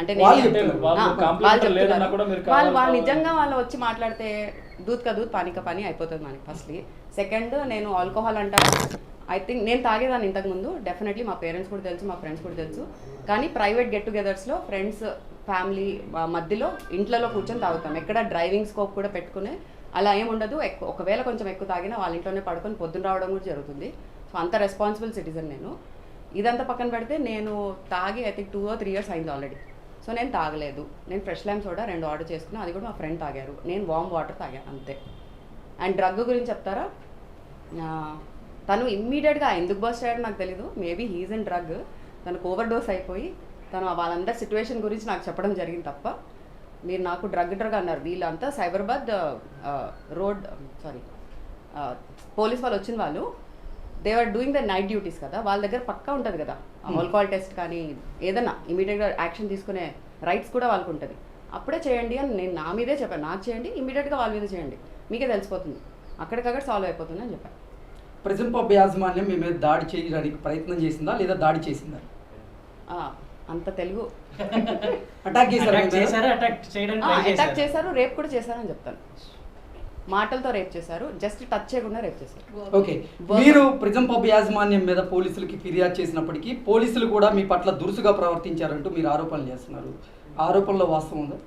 అంటే వాళ్ళు. వాళ్ళు. నిజంగా వాళ్ళు వచ్చి మాట్లాడితే దూత్ కా దూత్ పానీ కా పానీ అయిపోతుంది మనకి ఫస్ట్లీ సెకండ్ నేను ఆల్కహాల్ అంటాను ఐ థింక్ నేను తాగేదాన్ని ఇంతకుముందు డెఫినెట్లీ మా పేరెంట్స్ కూడా తెలుసు మా ఫ్రెండ్స్ కూడా తెలుసు. కానీ ప్రైవేట్ గెట్ టుగెదర్స్లో ఫ్రెండ్స్ ఫ్యామిలీ మధ్యలో ఇంట్లలో కూర్చొని తాగుతాం. ఎక్కడ డ్రైవింగ్ స్కోప్ కూడా పెట్టుకునే అలా ఏం ఉండదు. ఎక్కువ ఒకవేళ కొంచెం ఎక్కువ తాగినా వాళ్ళ ఇంట్లోనే పడుకొని పొద్దున రావడం కూడా జరుగుతుంది. సో అంత రెస్పాన్సిబుల్ సిటిజన్ నేను. ఇదంతా పక్కన పెడితే నేను తాగి I think two or three years అయింది ఆల్రెడీ సో నేను తాగలేదు. నేను ఫ్రెష్ లైమ్ సోడా రెండు ఆర్డర్ చేసుకున్నా అది కూడా మా ఫ్రెండ్ తాగారు. నేను వామ్ వాటర్ తాగాను అంతే. అండ్ డ్రగ్ గురించి చెప్తారా? తను ఇమ్మీడియట్గా ఎందుకు బస్ట్ అయ్యాడో నాకు తెలీదు. Maybe he's in drug. తనకు ఓవర్ డోస్ అయిపోయి తను వాళ్ళందరి సిచ్యువేషన్ గురించి నాకు చెప్పడం జరిగింది తప్ప మీరు నాకు డ్రగ్ డ్రగ్ అన్నారు. వీళ్ళంతా సైబరాబాద్ రోడ్ సారీ పోలీస్ వాళ్ళు వచ్చిన వాళ్ళు. They are doing the night duties కదా. వాళ్ళ దగ్గర పక్కా ఉంటుంది కదా. ఆల్కహాల్ టెస్ట్ కానీ ఏదన్నా ఇమీడియట్గా యాక్షన్ తీసుకునే రైట్స్ కూడా వాళ్ళకు ఉంటుంది. అప్పుడే చేయండి అని నేను నా మీదే చెప్పాను. నాకు చేయండి ఇమీడియట్గా వాళ్ళ మీద చేయండి. మీకే తెలిసిపోతుంది. అక్కడికక్కడ సాల్వ్ అయిపోతుంది అని చెప్పాను. ప్రెజెంట్ పబ్ యాజమాన్యం మీ మీద దాడి చేయడానికి ప్రయత్నం చేసిందా లేదా దాడి చేసిందా? ఆ, అంత తెలుగు. అటాక్ చేశారా అటాక్ చేశారు రేప్ కూడా చేశారని చెప్తాను. మాటలతో రేప్ చేశారు జస్ట్ టచ్ చేయకుండా రేప్ చేశారు. ఓకే. మీరు ప్రిజం పబ్ యాజమాన్యం మీద పోలీసులకి ఫిర్యాదు చేసినప్పటికీ పోలీసులు కూడా మీ పట్ల దురుసుగా ప్రవర్తించారంటూ మీరు ఆరోపణలు చేస్తున్నారు. ఆరోపణలో వాస్తవం ఉందా.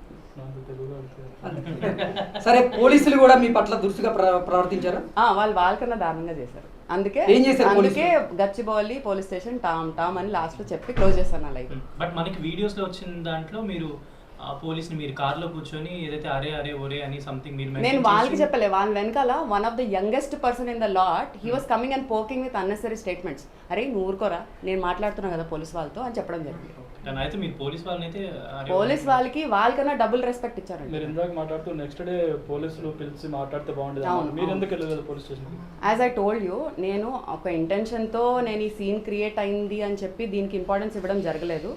సరే పోలీసులు కూడా మీ పట్ల దురుసుగా ప్ర- ప్రవర్తించారా? ఆ, వాళ్ళు వాళ్ళకన్నా దారుణంగా చేశారు. అందుకే ఏం చేశారు అందుకే Gachibowli police station Tom Tom అని లాస్ట్లో చెప్పి క్లోజ్ చేస్తాను నా లైఫ్ బట్ మనకి వీడియోస్లో వచ్చిన దాంట్లో మీరు ఆ పోలీస్ని మీరు కార్లో కూర్చొని ఏదైతే అరే అరే ఒరే అని సంథింగ్ మీరు నేను వాళ్ళకి చెప్పలే వాళ్ళ వెనకాల one of the youngest person in the lot he was coming and poking with unnecessary statements అరే నువ్వు ఊరుకోరా నేను మాట్లాడుతున్నా కదా పోలీస్ వాళ్ళతో అని చెప్పడం జరిగింది. అయితే మీరు పోలీస్ వాళ్ళని అయితే పోలీస్ వాళ్ళకి వాళ్ళకన్నా డబుల్ రెస్పెక్ట్ ఇచ్చారండి. మీరు ఇందాక మాట్లాడుతూ నెక్స్ట్ డే పోలీసులు పిలిచి మాట్లాడితే బాగుండేది అవును. మీరు. ఎందుకు వెళ్ళలేదు పోలీస్ స్టేషన్కి యాజ్ ఐ టోల్డ్ యూ నేను ఒక ఇంటెన్షన్తో నేను ఈ సీన్ క్రియేట్ అయింది అని చెప్పి దీనికి ఇంపార్టెన్స్ ఇవ్వడం జరగలేదు.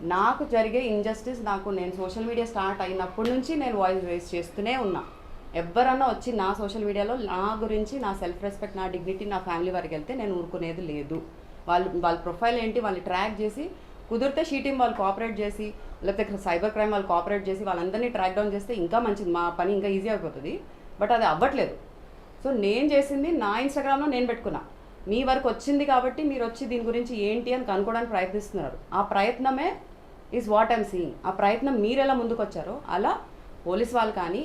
నాకు జరిగే ఇంజస్టిస్ నాకు నేను సోషల్ మీడియా స్టార్ట్ అయినప్పటి నుంచి నేను వాయిస్ రేస్ చేస్తూనే ఉన్నా. ఎవరన్నా వచ్చి నా సోషల్ మీడియాలో నా గురించి నా సెల్ఫ్ రెస్పెక్ట్ నా డిగ్నిటీ నా ఫ్యామిలీ వరకు వెళ్తే నేను ఊరుకునేది లేదు. వాళ్ళు వాళ్ళ ప్రొఫైల్ ఏంటి వాళ్ళు ట్రాక్ చేసి కుదిరితే షీటింగ్ వాళ్ళు కోఆపరేట్ చేసి లేకపోతే సైబర్ క్రైమ్ వాళ్ళు కోఆపరేట్ చేసి వాళ్ళందరినీ ట్రాక్ డౌన్ చేస్తే ఇంకా మంచిది మా పని ఇంకా ఈజీ అయిపోతుంది. బట్ అది అవ్వట్లేదు. సో నేను చేసింది నా ఇన్స్టాగ్రామ్లో నేను పెట్టుకున్నా. మీ వరకు వచ్చింది కాబట్టి మీరు వచ్చి దీని గురించి ఏంటి అని కనుక్కోవడానికి ప్రయత్నిస్తున్నారు. ఆ ప్రయత్నమే ఈజ్ వాట్ ఐమ్ సీయింగ్ ఆ ప్రయత్నం మీరు ఎలా ముందుకొచ్చారో అలా పోలీస్ వాళ్ళు కానీ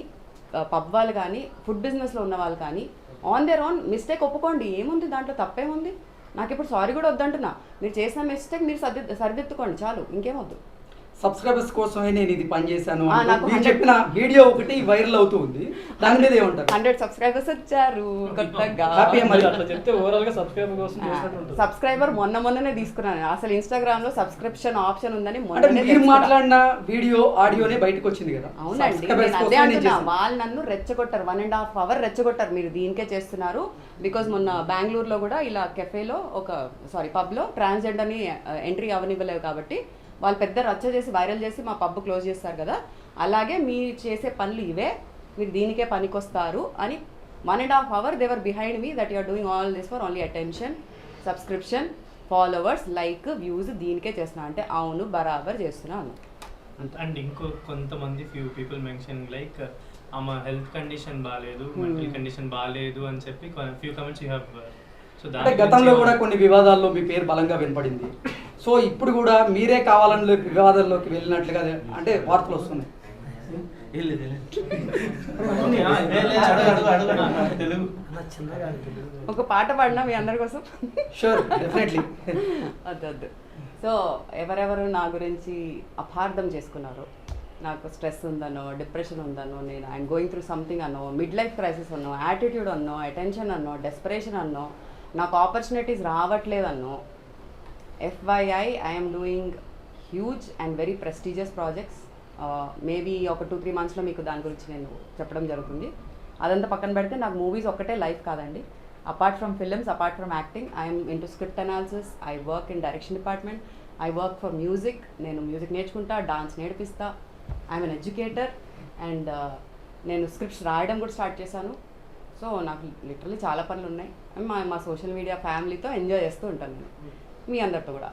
పబ్ వాళ్ళు కానీ ఫుడ్ బిజినెస్లో ఉన్న వాళ్ళు కానీ ఆన్ దేర్ ఓన్ మిస్టేక్ ఒప్పుకోండి. ఏముంది? దాంట్లో తప్పేముంది? నాకు ఇప్పుడు సారీ కూడా వద్దంటున్నా. మీరు చేసిన మిస్టేక్ మీరు సర్ది సరిదిద్దుకోండి. చాలు. ఇంకేమొద్దు సబ్స్క్రైబర్స్ కోసమే నేను ఇది పని చేశాను 100 చెప్పిన వీడియో ఒకటి వైరల్ అవుతూ ఉంది దాని మీద ఏమంటారు హండ్రెడ్ సబ్స్క్రైబర్స్ వచ్చారు. కొత్తగా. అట్లా చెప్తే ఓవరాల్గా సబ్స్క్రైబర్ కోసం సబ్స్క్రైబర్ మొన్న మొన్ననే తీసుకున్నాను. అసలు ఇన్స్టాగ్రామ్లో సబ్స్క్రిప్షన్ ఆప్షన్ ఉందని అంటే మొన్ననే మీరు. మాట్లాడిన వీడియో ఆడియోనే బయటకు వచ్చింది కదా. అవునండి. నేను నేను. వాళ్ళు నన్ను రెచ్చగొట్టారు. వన్ అండ్ హాఫ్ అవర్ రెచ్చగొట్టారు. మీరు దీనికే చేస్తున్నారు. బికాజ్ మొన్న బెంగళూరులో కూడా ఇలా కెఫేలో ఒక సారీ పబ్లో ట్రాన్స్జెండర్ని ఎంట్రీ అవనివ్వలేవు కాబట్టి వాళ్ళు పెద్ద రచ్చ చేసి వైరల్ చేసి మా పబ్ క్లోజ్ చేస్తారు కదా. అలాగే మీరు చేసే పనులు ఇవే. మీరు దీనికే పనికొస్తారు అని one and half hour they were behind me that you're doing all this for only attention subscription followers like views దీనికే చేస్తున్నా. అంటే అవును బరాబర్ చేస్తున్నాను. అండ్ ఇంకో కొంతమంది ఫ్యూ పీపుల్ మెన్షన్ లైక్ ఆమె హెల్త్ కండిషన్ బాగాలేదు మెంటల్ కండిషన్ బాగాలేదు అని చెప్పి few comments you have so అంటే గతంలో కూడా కొన్ని వివాదాల్లో మీ పేరు బలంగా వినపడింది. సో ఇప్పుడు కూడా మీరే కావాలని వివాదాల్లోకి వెళ్ళినట్లుగా అంటే వార్తలు వస్తున్నాయి. ఒక పాట పాడినా మీ అందరి కోసం? షూర్ డెఫినెట్లీ వద్దు వద్దు సో ఎవరెవరు నా గురించి అపార్థం చేసుకున్నారు? నాకు స్ట్రెస్ ఉందనో డిప్రెషన్ ఉందనో నేను ఐఎమ్ గోయింగ్ త్రూ సంథింగ్ అన్నో మిడ్ లైఫ్ క్రైసిస్ అన్నో యాటిట్యూడ్ అన్నో అటెన్షన్ అన్నో డెస్పరేషన్ అన్నో నాకు ఆపర్చునిటీస్ రావట్లేదు అన్నో FYI I'm doing huge and very prestigious projects maybe ఒక టూ త్రీ మంత్స్లో మీకు దాని గురించి నేను చెప్పడం జరుగుతుంది. అదంతా పక్కన పెడితే నాకు మూవీస్ ఒక్కటే లైఫ్ కాదండి. Apart from films apart from acting I'm into script analysis I work in direction department I work for music నేను మ్యూజిక్ నేర్చుకుంటా డాన్స్ నేర్పిస్తా. ఐఎమ్ అన్ ఎడ్యుకేటర్ అండ్ నేను స్క్రిప్ట్స్ రాయడం కూడా స్టార్ట్ చేశాను. సో నాకు లిటరలీ చాలా పనులు ఉన్నాయి. మా మా సోషల్ మీడియా ఫ్యామిలీతో ఎంజాయ్ చేస్తూ ఉంటాను నేను. మీ అందరితో కూడా.